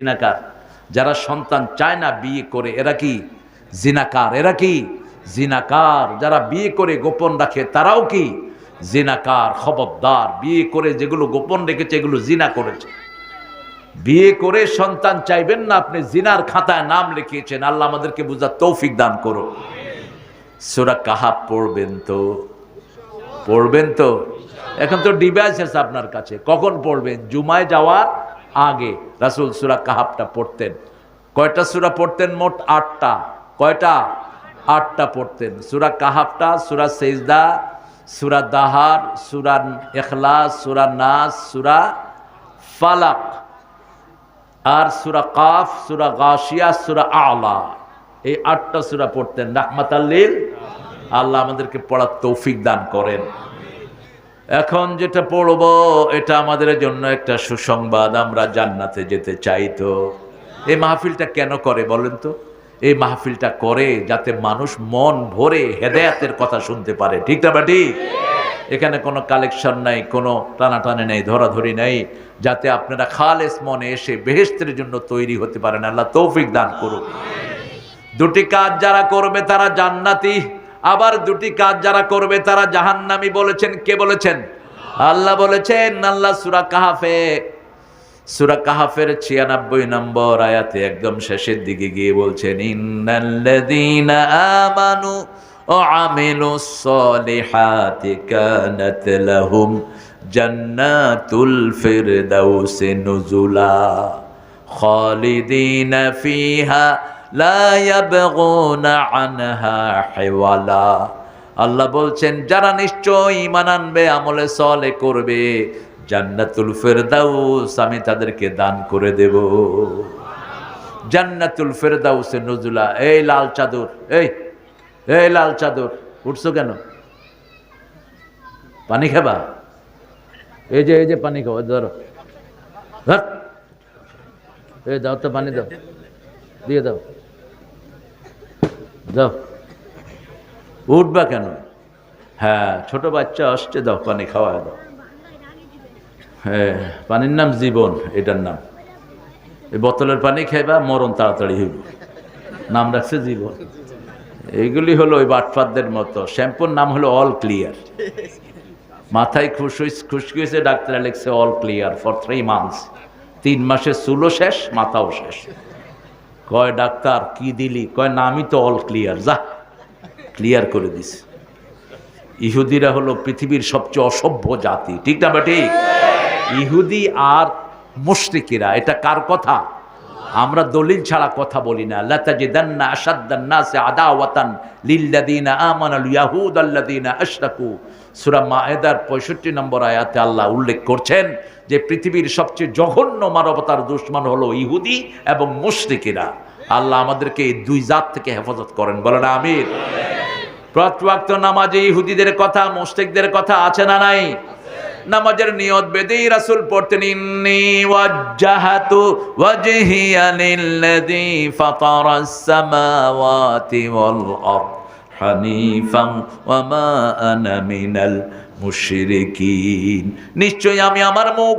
জিনাকার। যারা সন্তান চায় না বিয়ে করে, এরা কি? জিনাকার। এরা কি? জিনাকার। যারা বিয়ে করে গোপন রাখে, তারাও কি? জিনাকার, খবরদার। বিয়ে করে যেগুলো গোপন রেখেছে, এগুলো জিনা করেছে। বিয়ে করে সন্তান চাইবেন না, আপনি জিনার খাতায় নাম লিখিয়েছেন। আল্লাহ আমাদেরকে বুঝার তৌফিক দান করো সুরা কাহাব পড়বেন তো? পড়বেন তো? এখন তো ডিভাইস আছে আপনার কাছে। কখন পড়বেন? জুমায় যাওয়ার আগে রাসুল সুরা কাহাবটা পড়তেন। কয়টা সুরা পড়তেন? মোট আটটা। কয়টা? আটটা পড়তেন। সুরা কাহাবটা সুরা সেজদা, সুরা দাহার, সুরা এখলাস সুরা নাস, সুরা ফালাক আর সুরা কাফ, সুরা গাশিয়া, সুরা আলা। এই আটটা সুরা পড়তেন। রাহমাত আল্লাহ আমাদেরকে পড়ার তৌফিক দান করেন। এখন যেটা পড়ব, এটা আমাদের জন্য একটা সুসংবাদ, আমরা জান্নাতে যেতে চাই তো। এই মাহফিলটা কেন করে বলেন তো? এই মাহফিলটা করে যাতে মানুষ মন ভরে হেদায়াতের কথা শুনতে পারে। ঠিক না বা ঠিক? এখানে কোনো কালেকশন নাই, কোনো টানাটানি নেই, ধরাধরি নেই, যাতে আপনারা খালেস মনে এসে বেহেস্তের জন্য তৈরি হতে পারেন। আল্লাহ তৌফিক দান করুক। দুটি কাজ যারা করবে তারা জান্নাতি। আবার দুটি কাজ যারা করবে, তারা জাহান্নামি বলেছেন, কে বলেছেন? আল্লাহ বলেছেন, আল্লাহ সুরা কাহাফে, সুরা কাহাফের ছিয়ানব্বই নম্বর আয়াতে একদম শেষের দিকে গিয়ে বলছেন, ইন্নাল্লাযীনা আমানু ফিরদাউসি নুজুলা খালিদিনা ফিহা লা ইয়াবগুনা আনহা হিওয়ালা। আল্লাহ বলছেন, যারা নিশ্চয় ঈমান আনবে, আমলে সলে করবে, জান্নাতুল ফেরদাউস আমি তাদেরকে দান করে দেব। জান্নাতুল ফেরদাউসে নজুলা, এই লাল চাদর, এই এই লাল চাদর, উঠছো কেন? পানি খাবা? এই যে এই যে পানি খাওয়া ধরো। ধর। এই দাও তো পানি দাও। দিয়ে দাও। দাও উঠবা কেন? হ্যাঁ ছোট বাচ্চা আসছে, দাও, পানি খাওয়া দাও। হ্যাঁ পানির নাম জীবন, এটার নাম। এই বোতলের পানি খাইবা, মরণ তাড়াতাড়ি হইব। নাম রাখছে জীবন। এইগুলি হলো ওই বাটফারদের মতো। শ্যাম্পুর নাম হলো অল ক্লিয়ার। মাথায় খুশ খুশকি হয়েছে ডাক্তার লিখছে all clear for three months. তিন মাসের চুলও শেষ, মাথাও শেষ। কয় ডাক্তার, কি দিলি? কয়, না, আমি তো অল ক্লিয়ার যা। ক্লিয়ার করে দিস ইহুদিরা হলো পৃথিবীর সবচেয়ে অসভ্য জাতি, ঠিক না বা ঠিক? ইহুদি আর মুশ্রিকিরা, এটা কার কথা? আমরা দলিল ছাড়া কথা বলি না। লাতাজিদান্না আশাদ্দান্নাসে আদাওয়াতান লিল্লাযিনা আমানাল ইয়াহুদ আল্লাযিনা আশরাকু। সূরা মায়েদার 65 নম্বর আয়াতে আল্লাহ উল্লেখ করছেন যে, পৃথিবীর সবচেয়ে জঘন্য মানবতার দুশ্মন হলো ইহুদি এবং মুশরিকিরা। আল্লাহ আমাদেরকে এই দুই জাত থেকে হেফাজত করেন। বলেন আমির প্রত্যক্ত নামাজে ইহুদিদের কথা, মুশরিকদের কথা আছে না নাই? নামাজের নিয়ত বেদেই রাসূল পড়তেন, ইন্নি ওয়াজ্জাহাতু ওয়াজহিয়া লিল্লাযী ফাতারাস সামাওয়াতি ওয়াল আরদ হানিফান ওয়া মা আনা মিনাল মুশরিকিন। নিশ্চয়ই আমি আমার মুখ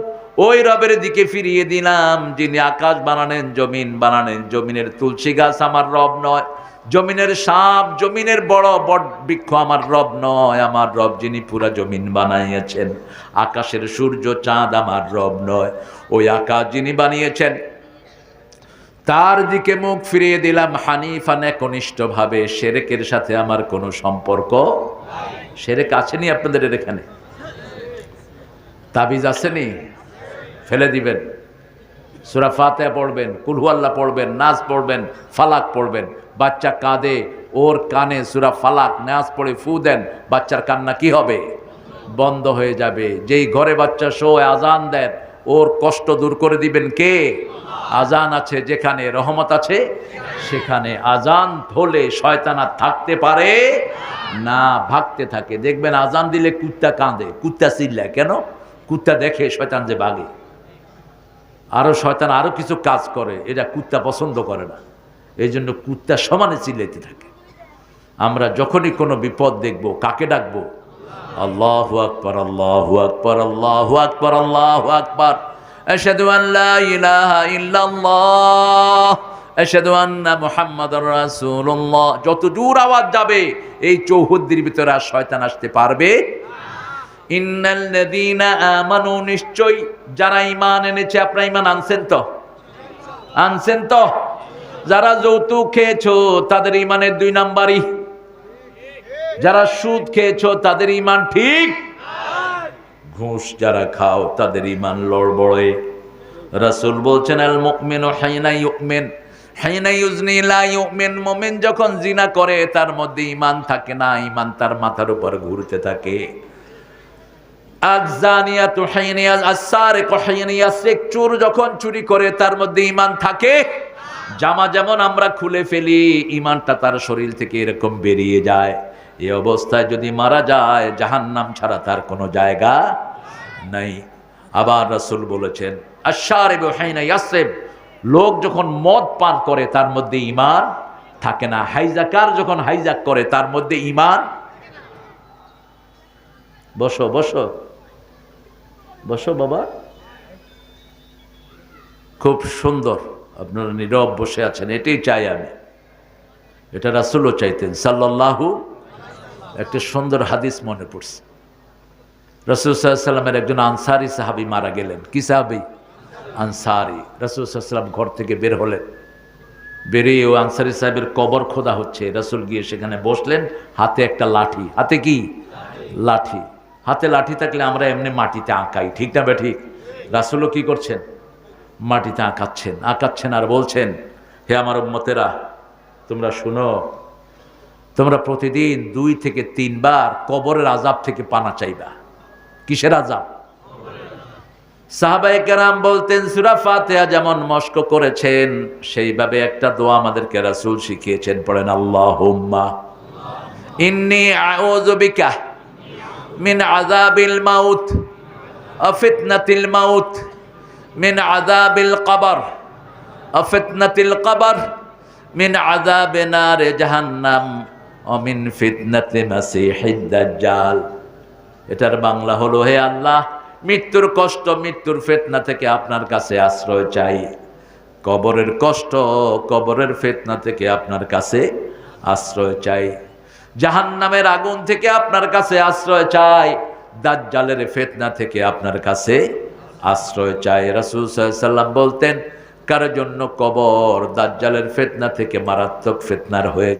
ওই রবের দিকে ফিরিয়ে দিলাম, যিনি আকাশ বানানেন, জমিন বানানেন, জমিনের তুলসী গাছ আমার রব নয়। জমিনের সাপ, জমিনের বড়, বট বৃক্ষ আমার রব নয়, আমার রব যিনি পুরা জমিন বানাইয়াছেন। আকাশের সূর্য, চাঁদ আমার রব নয়, ওই আকাশ যিনি বানিয়েছেন, তার দিকে মুখ ফিরিয়ে দিলাম। হানিফান একনিষ্ঠভাবে, সেরেকের সাথে আমার কোনো সম্পর্ক সেরেক আসেনি আপনাদের এখানে? তাবিজ আসেনি? ফেলে দিবেন। সুরা ফাতে পড়বেন কুলহু আল্লাহ পড়বেন নাচ পড়বেন, ফালাক পড়বেন। বাচ্চা কাঁদে, ওর কানে সুরা ফালাক নাচ পড়ে ফু দেন, বাচ্চার কান্না কি হবে? বন্ধ হয়ে যাবে। যেই ঘরে বাচ্চা শো আজান দেন, ওর কষ্ট দূর করে দিবেন কে? আজান আছে যেখানে, রহমত আছে সেখানে। আজান ধলে শয়তান থাকতে পারে না, ভাগতে থাকে। দেখবেন আজান দিলে কুত্তা কাঁদে, কুত্তা চিল্লায়। কেন? কুত্তা দেখে শয়তান যে বাগে আরও শয়তান আরও কিছু কাজ করে, এটা কুত্তা পছন্দ করে না। এই জন্য কুত্তা সমানে চিল্লাইতে থাকে। আমরা যখনই কোনো বিপদ দেখব, কাকে ডাকবো? আল্লাহ আকবর আল্লাহ আকবর আল্লাহ আকবর আল্লাহ আকবর। আশহাদু আন লা ইলাহা ইল্লাল্লাহ। আশহাদু আন্না মুহাম্মাদুর রাসূলুল্লাহ। যত দূর আওয়াজ যাবে, এই চৌহদ্দির ভিতরে আর শয়তান আসতে পারবে ইন্নাল্লাযীনা আমানু নিশ্চয় যারা ঈমান এনেছে, আপনারা ঈমান আনছেন তো? আনছেন তো? যারা যৌতুক খেয়েছো, তাদের ইমানের দুই নাম্বারই। যারা সুদ খেয়েছো, তাদের ইমান ঠিক। ঘুষ যারা খাও, তাদের ইমান লড়বড়ে। রাসুল বলছেন, আল মুমিনু হাইনা ইউমিন, হাইনা ইউজনি লা ইউমিন। মুমিন যখন জিনা করে, তার মধ্যে ইমান থাকে না ইমান তার মাথার উপর ঘুরতে থাকে। চোর যখন চুরি করে, তার মধ্যে ইমান থাকে। জামা যেমন আমরা খুলে ফেলি ইমানটা তার শরীর থেকে এরকম বেরিয়ে যায়। এ অবস্থায় যদি মারা যায়, জাহান্নাম ছাড়া তার কোনো জায়গা নাই। আবার রাসূল বলেছেন আশারিবু হাইনা লোক যখন মদ পান করে, তার মধ্যে ইমান থাকে না। হাইজাকার যখন হাইজাক করে, তার মধ্যে ইমান বসো বসো। বসো বাবা। খুব সুন্দর। আপনারা নীরব বসে আছেন, এটাই চাই আমি। এটা রাসুলও চাইতেন, সাল্লাল্লাহু একটা সুন্দর হাদিস মনে পড়ছে। রসুল সাল্লামের একজন আনসারি সাহাবি মারা গেলেন। কি সাহাবি? আনসারি। রসুল সাল্লাম ঘর থেকে বের হলেন। বেরিয়ে ও আনসারি সাহেবের কবর খোদা হচ্ছে। রসুল গিয়ে সেখানে বসলেন, হাতে একটা লাঠি। হাতে কি? লাঠি। হাতে লাঠি থাকলে আমরা এমনি মাটিতে আঁকাই, ঠিক না ঠিক? রাসুলও কি করছেন? মাটিতে আঁকাচ্ছেন আঁকাচ্ছেন আর বলছেন, হে আমার উম্মতেরা, তোমরা শুনো, তোমরা প্রতিদিন দুই থেকে তিনবার কবরের আজাব থেকে পানা চাইবা। কিসের আজাব সাহাবাই কেরাম বলতেন, সুরা ফাতেহা যেমন মস্ক করেছেন, সেইভাবে একটা দোয়া আমাদেরকে রাসূল শিখিয়েছেন, পড়েন, আল্লাহুম্মা ইন্নী আউযু বিকা মিন আজাবিল মাউত আফিতনাতিল মাউত। মিন আযাবিল কবর আফিতনাতিল কবর, মিন আযাবি নারে জাহান্নাম, ও মিন ফিতনাতি দাজ্জাল। এটার বাংলা হলো, হে আল্লাহ, মৃত্যুর কষ্ট মৃত্যুর ফেতনা থেকে আপনার কাছে আশ্রয় চাই। কবরের কষ্ট কবরের ফেতনা থেকে আপনার কাছে আশ্রয় চাই। জাহান্নামের আগুন থেকে আপনার কাছে আশ্রয় চাই। দাজ্জালের ফেতনা থেকে আপনার কাছে আশ্রয় চাই রাসুল সাল্লাম বলতেন কারোর জন্য কবর দাজ্জালের ফেতনা থেকে মারাত্মক ফেতনার হয়ে